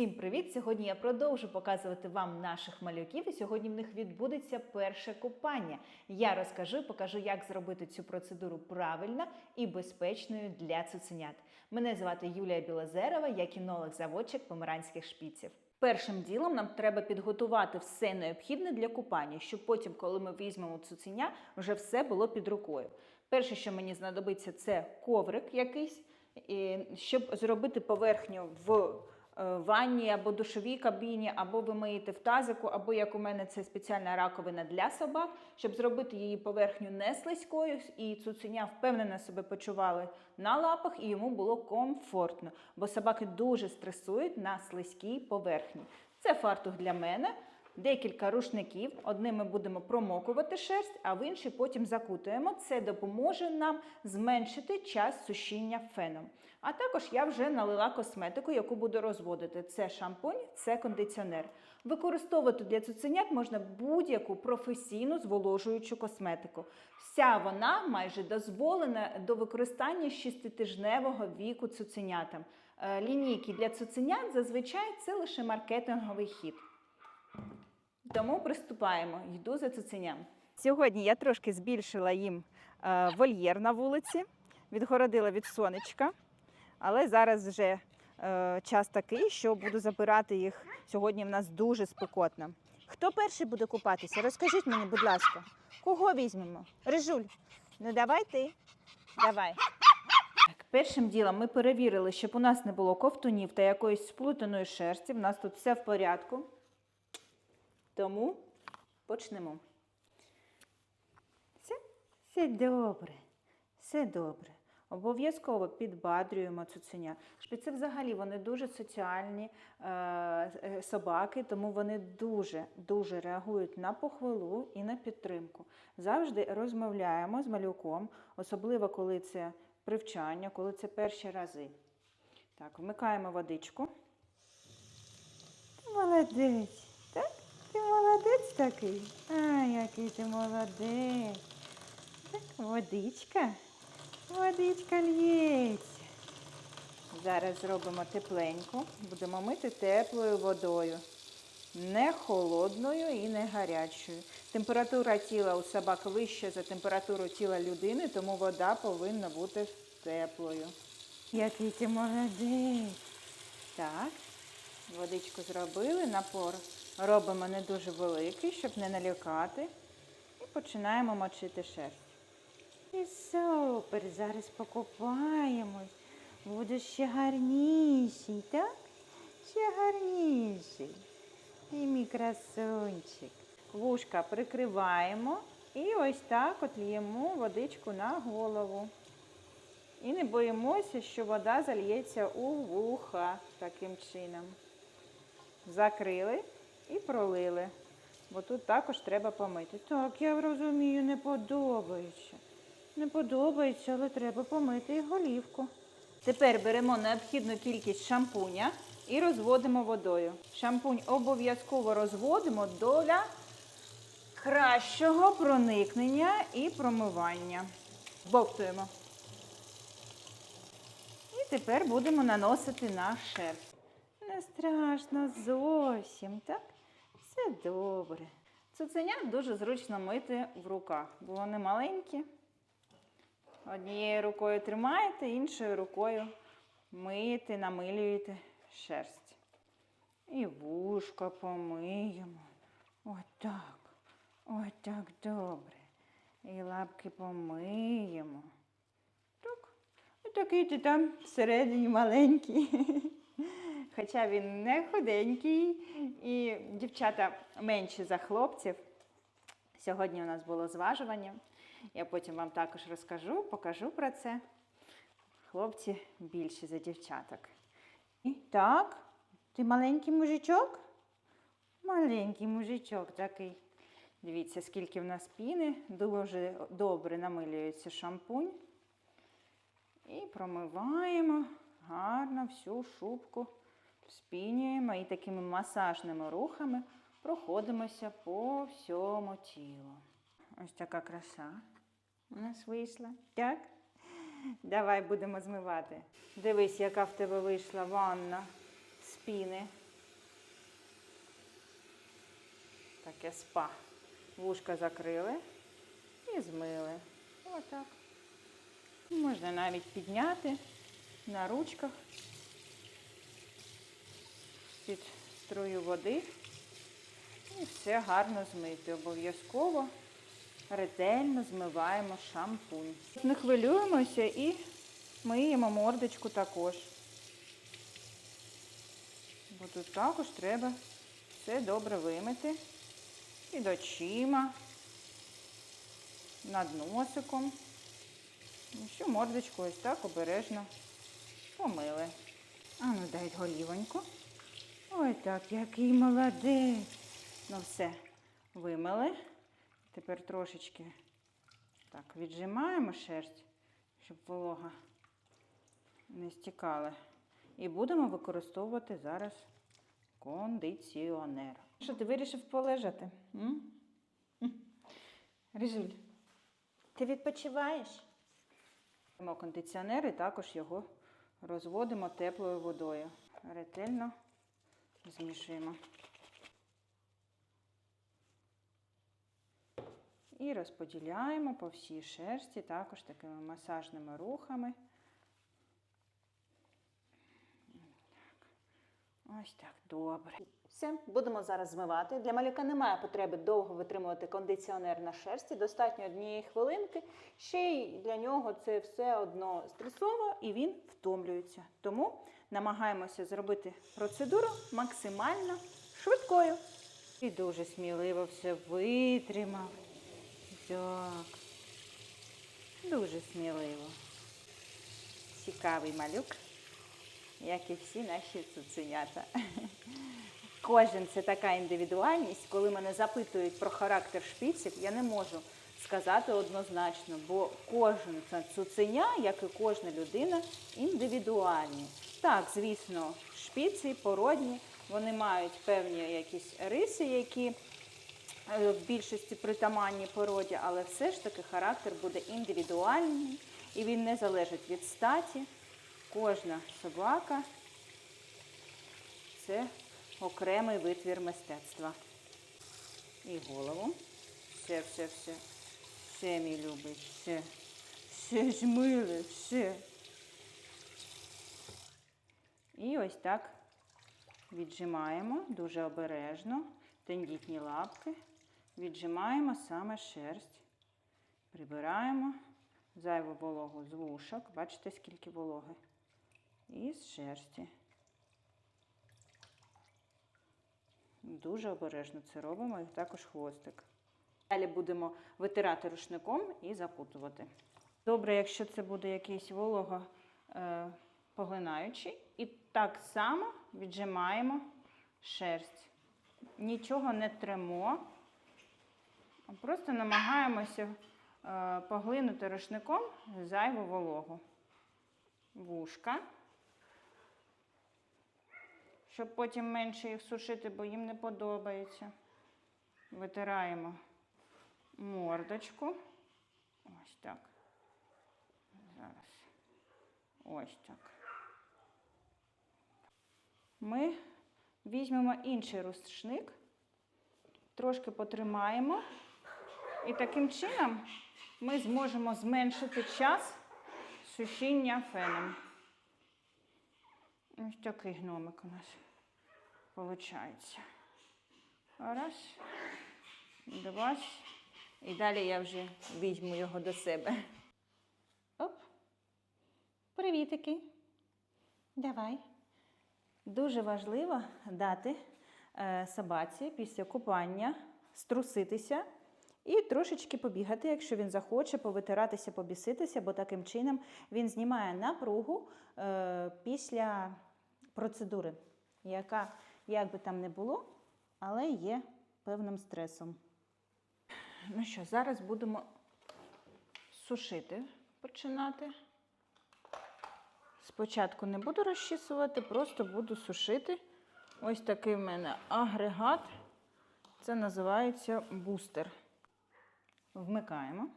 Всім привіт! Сьогодні я продовжу показувати вам наших малюків, і сьогодні в них відбудеться перше купання. Я розкажу покажу, як зробити цю процедуру правильно і безпечною для цуценят. Мене звати Юлія Білозерова, я кінолог-заводчик померанських шпіців. Першим ділом нам треба підготувати все необхідне для купання, щоб потім, коли ми візьмемо цуценя, вже все було під рукою. Перше, що мені знадобиться, це коврик якийсь, щоб зробити поверхню в ванні або душовій кабіні, або ви миєте в тазику, або як у мене це спеціальна раковина для собак, щоб зробити її поверхню не слизькою, і цуценя впевнено себе почували на лапах, і йому було комфортно, бо собаки дуже стресують на слизькій поверхні. Це фартух для мене. Декілька рушників. Одним ми будемо промокувати шерсть, а в інший потім закутуємо. Це допоможе нам зменшити час сушіння феном. А також я вже налила косметику, яку буду розводити. Це шампунь, це кондиціонер. Використовувати для цуценят можна будь-яку професійну зволожуючу косметику. Вся вона майже дозволена до використання з шеститижневого віку цуценятам. Е, Лінійки для цуценят зазвичай це лише маркетинговий хід. Тому приступаємо. Йду за цуценям. Сьогодні я трошки збільшила їм е, вольєр на вулиці, відгородила від сонечка, але зараз вже е, час такий, що буду забирати їх. Сьогодні в нас дуже спекотно. Хто перший буде купатися? Розкажіть мені, будь ласка, кого візьмемо? Рижуль, ну давай ти. Давай. Так, першим ділом ми перевірили, щоб у нас не було ковтунів та якоїсь сплутаної шерсті. У нас тут все в порядку. Тому почнемо. Все, все добре, все добре. Обов'язково підбадрюємо цуценя. Шпіци взагалі вони дуже соціальні е, е, собаки, тому вони дуже дуже реагують на похвалу і на підтримку. Завжди розмовляємо з малюком, особливо коли це привчання, коли це перші рази. Так, вмикаємо водичку. Молодець? Ти молодець такий. А, який ти молодець. Так, водичка. Водичка лється. Зараз зробимо тепленьку. Будемо мити теплою водою. Не холодною і не гарячою. Температура тіла у собак вища за температуру тіла людини, тому вода повинна бути теплою. Який ти молодець. Так, водичку зробили, напор робимо не дуже великий, щоб не налякати. І починаємо мочити шерсть. І супер, зараз покупаємось. Буде ще гарніший, так? Ще гарніший. І мій красунчик. Вушка прикриваємо і ось так от л'ємо водичку на голову. І не боїмося, що вода зальється у вуха таким чином. Закрили і пролили. Бо тут також треба помити. Так, я розумію, не подобається. Не подобається, але треба помити і голівку. Тепер беремо необхідну кількість шампуня і розводимо водою. Шампунь обов'язково розводимо для кращого проникнення і промивання. Бовтуємо. І тепер будемо наносити на шерсть. Не страшно зовсім, так? Все добре. Цуценят дуже зручно мити в руках, бо вони маленькі. Однією рукою тримаєте, іншою рукою миєте, намилюєте шерсть. І вушко помиємо. Отак. Отак добре. І лапки помиємо. Так. Отакий ти там всередині маленький. Хоча він не худенький, і дівчата менші за хлопців. Сьогодні у нас було зважування. Я потім вам також розкажу, покажу про це. Хлопці більші за дівчаток. І так, ти маленький мужичок? Маленький мужичок такий. Дивіться, скільки в нас піни. Дуже добре намилюється шампунь. І промиваємо гарно всю шубку спінюємо і такими масажними рухами проходимося по всьому тілу. Ось така краса у нас вийшла. Так? Давай будемо змивати. Дивись, яка в тебе вийшла ванна спіни. піни. Таке спа. Вушка закрили і змили. Отак. Можна навіть підняти на ручках під струю води і все гарно змити. Обов'язково ретельно змиваємо шампунь. Не хвилюємося і миємо мордочку також. Бо тут також треба все добре вимити. Під очима, над носиком. І всю мордочку ось так обережно помили. А ну дай голівоньку. Ой так, який молодець. Ну все, вимили. Тепер трошечки так віджимаємо шерсть, щоб волога не стікала. І будемо використовувати зараз кондиціонер. Що ти вирішив полежати? М? М. Ти відпочиваєш? Кондиціонер і також його розводимо теплою водою. Ретельно змішуємо. І розподіляємо по всій шерсті, також такими масажними рухами. Ось так, добре. Все, будемо зараз змивати. Для малюка немає потреби довго витримувати кондиціонер на шерсті, достатньо однієї хвилинки. Ще й для нього це все одно стресово і він втомлюється. Тому намагаємося зробити процедуру максимально швидкою. І дуже сміливо все витримав. Так. Дуже сміливо. Цікавий малюк, як і всі наші цуценята. Кожен це така індивідуальність. Коли мене запитують про характер шпіців, я не можу сказати однозначно, бо кожен це цуценя, як і кожна людина, індивідуальні. Так, звісно, шпіці породні, вони мають певні якісь риси, які е, в більшості притаманні породі, але все ж таки характер буде індивідуальний і він не залежить від статі. Кожна собака це окремий витвір мистецтва. І голову. Все, все, все. Все, мій любий, все. Все ж миле, все. І ось так віджимаємо дуже обережно, тендітні лапки. Віджимаємо саме шерсть. Прибираємо зайву вологу з вушок. Бачите, скільки вологи. І з шерсті. Дуже обережно це робимо і також хвостик. Далі будемо витирати рушником і закутувати. Добре, якщо це буде якийсь волого е, поглинаючий. І так само віджимаємо шерсть. Нічого не тремо, а просто намагаємося е, поглинути рушником зайву вологу. Вушка щоб потім менше їх сушити, бо їм не подобається. Витираємо мордочку. Ось так. Зараз. Ось так. Ми візьмемо інший рушник, трошки потримаємо, і таким чином ми зможемо зменшити час сушіння феном. Ось такий гномик у нас виходить. Раз, два. І далі я вже візьму його до себе. Оп. Привітики. Давай. Дуже важливо дати е, собаці після купання струситися і трошечки побігати, якщо він захоче, повитиратися, побіситися, бо таким чином він знімає напругу е, після процедури, яка, як би там не було, але є певним стресом. Ну що, зараз будемо сушити починати. Спочатку не буду розчісувати, просто буду сушити. Ось такий в мене агрегат. Це називається бустер. Вмикаємо.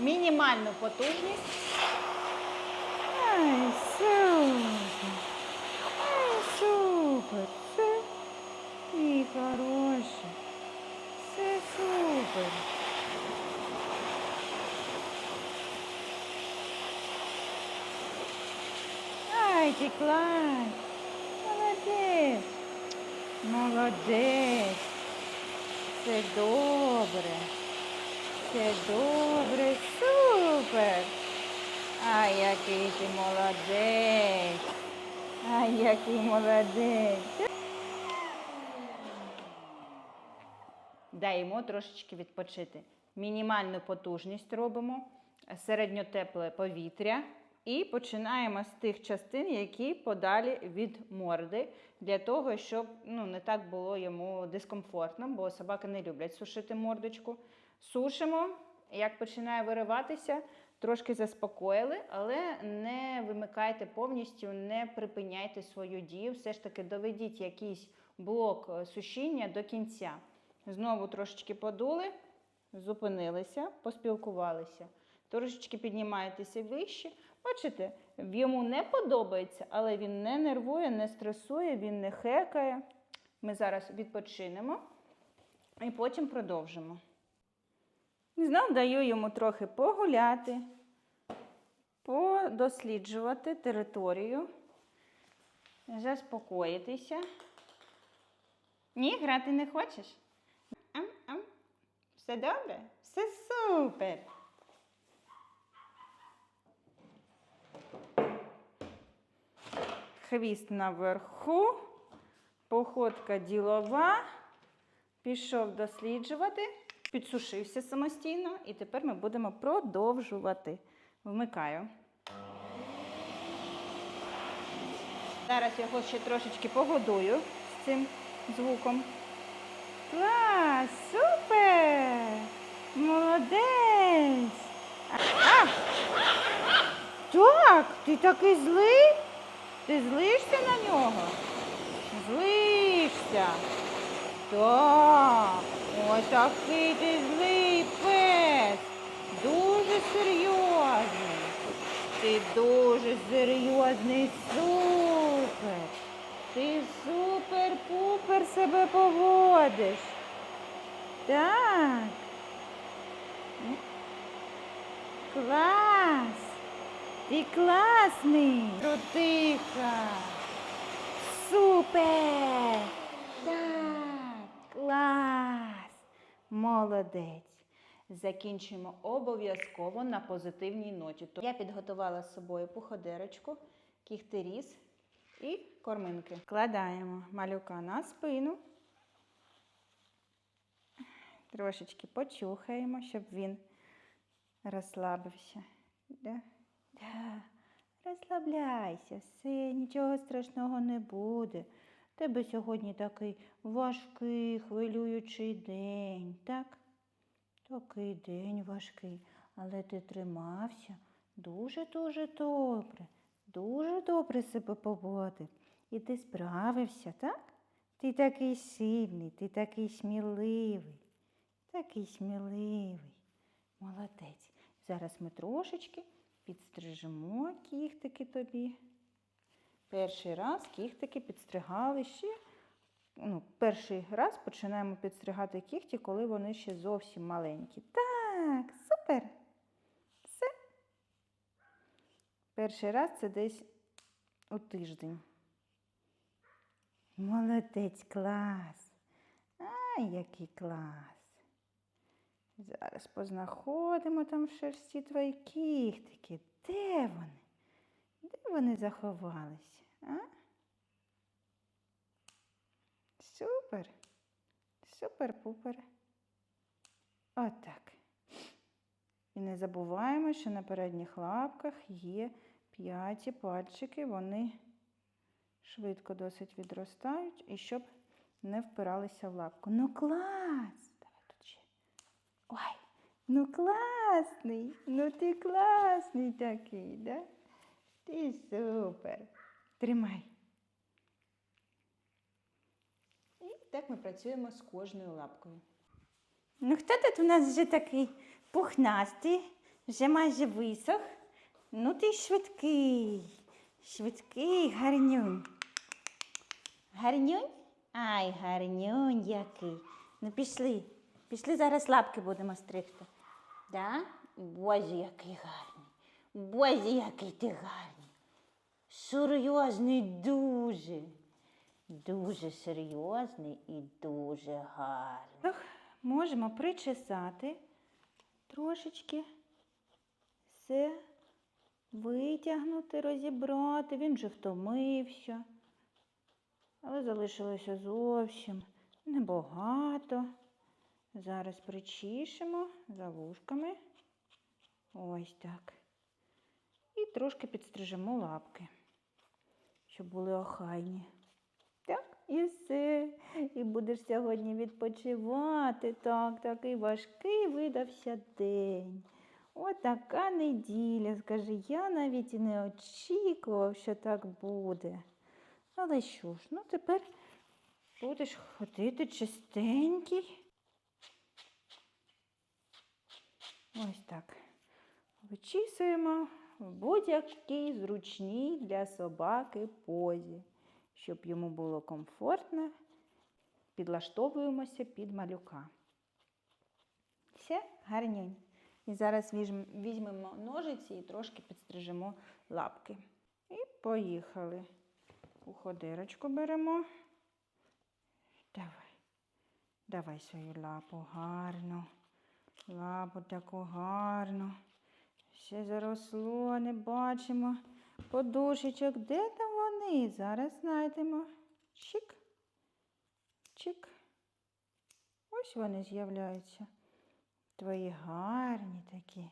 Мінімальну потужність. Ай, супер. Ай, супер. Все. І хороше. Все супер. Ай, ти клас. Молодець. Молодець. Все добре. Все добре. Супер. Ай, який ти молодець. Ай, який молодець. Даємо трошечки відпочити. Мінімальну потужність робимо, середньотепле повітря. І починаємо з тих частин, які подалі від морди, для того, щоб ну, не так було йому дискомфортно, бо собаки не люблять сушити мордочку. Сушимо, як починає вириватися, трошки заспокоїли, але не вимикайте повністю, не припиняйте свою дію. Все ж таки доведіть якийсь блок е, сушіння до кінця. Знову трошечки подули, зупинилися, поспілкувалися. Трошечки піднімаєтеся вище. Бачите, йому не подобається, але він не нервує, не стресує, він не хекає. Ми зараз відпочинемо і потім продовжимо. Знов даю йому трохи погуляти, подосліджувати територію, заспокоїтися. Ні, грати не хочеш? Ам-ам. Все добре? Все супер. Хвіст наверху, походка ділова. Пішов досліджувати, підсушився самостійно, і тепер ми будемо продовжувати. Вмикаю. Зараз його ще трошечки погодую з цим звуком. Клас, супер! Молодець! А! Так, ти такий злий? Ти злишся на нього? Злишся. Так, ось такий ти злий пес. Дуже серйозний. Ти дуже серйозний супер. Ти супер-пупер себе поводиш. Так. Клас. Ти класний. Крутиха. Супер. Так. Клас. Молодець. Закінчуємо обов'язково на позитивній ноті. Я підготувала з собою пуходерочку, кіхтеріз і корминки. Кладаємо малюка на спину. Трошечки почухаємо, щоб він розслабився. Да? Да. Розслабляйся, все, нічого страшного не буде. Тебе сьогодні такий важкий, хвилюючий день, так? Такий день важкий, але ти тримався дуже-дуже добре, дуже добре себе поводив. І ти справився, так? Ти такий сильний, ти такий сміливий, такий сміливий. Молодець. Зараз ми трошечки підстрижемо кіхтики тобі. Перший раз кіхтики підстригали ще. Ну, перший раз починаємо підстригати кіхті, коли вони ще зовсім маленькі. Так, супер. Все. Перший раз це десь у тиждень. Молодець, клас. Ай, який клас. Зараз познаходимо там в шерсті твої кіхтики. Де вони? Де вони заховалися? А? Супер. Супер-пупер. Отак. І не забуваємо, що на передніх лапках є п'яті пальчики, вони швидко досить відростають, і щоб не впиралися в лапку. Ну клас! Давай тут ще. Ой, ну класний, ну ти класний такий, да? Ти супер. Тримай. І так ми працюємо з кожною лапкою. Ну хто тут у нас вже такий пухнастий? Вже майже висох. Ну ти швидкий. Швидкий, гарнюнь. Гарнюнь? Ай, гарнюнь який. Ну пішли. Пішли зараз лапки будемо стригти. Да? Боже, який гарний. Боже, який ти гарний. Серйозний дуже. Дуже серйозний і дуже гарний. Можемо причесати трошечки. Все витягнути, розібрати. Він же втомився. Але залишилося зовсім небагато. Зараз причішемо за вушками. Ось так. І трошки підстрижемо лапки, щоб були охайні. Так, і все. І будеш сьогодні відпочивати. Так, такий важкий видався день. Отака неділя, скажи, я навіть і не очікував, що так буде. Але що ж, ну тепер будеш ходити чистенький. Ось так. Вичісуємо в будь-якій зручній для собаки позі, щоб йому було комфортно. Підлаштовуємося під малюка. Все, гарнюнь. І зараз візьмемо ножиці і трошки підстрижемо лапки. І поїхали. Уходирочку беремо. Давай. Давай свою лапу гарно. Лапу таку гарну. Ще заросло, не бачимо. Подушечок. Де там вони? Зараз знайдемо. Чик. Чик. Ось вони з'являються. Твої гарні такі,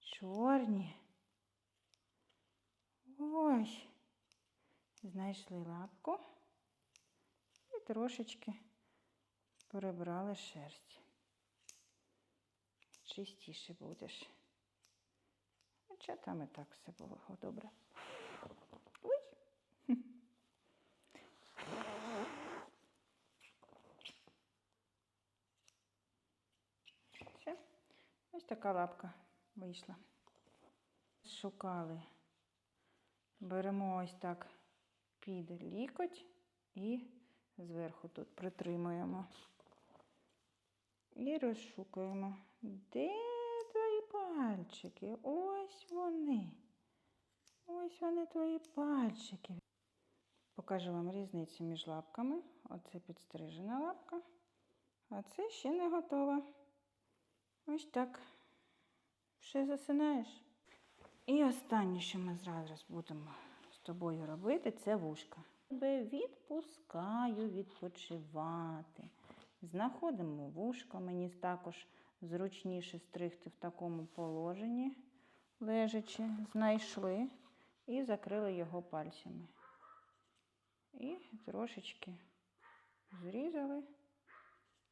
чорні. Ось. Знайшли лапку і трошечки перебрали шерсть. Чистіше будеш. Хоча там і так все було добре. Ой. Все. Ось така лапка вийшла. Шукали. Беремо ось так під лікоть і зверху тут притримуємо. І розшукуємо. Де пальчики? Ось вони. Ось вони твої пальчики. Покажу вам різницю між лапками. Оце підстрижена лапка, а це ще не готова. Ось так. Ще засинаєш. І останнє, що ми зараз будемо з тобою робити, це вушка. Тебе відпускаю відпочивати. Знаходимо вушко. Мені також зручніше стригти в такому положенні, лежачи. Знайшли і закрили його пальцями. І трошечки зрізали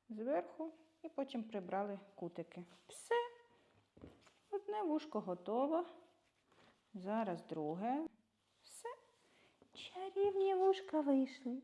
зверху і потім прибрали кутики. Все. Одне вушко готово. Зараз друге. Все. Чарівні вушка вийшли.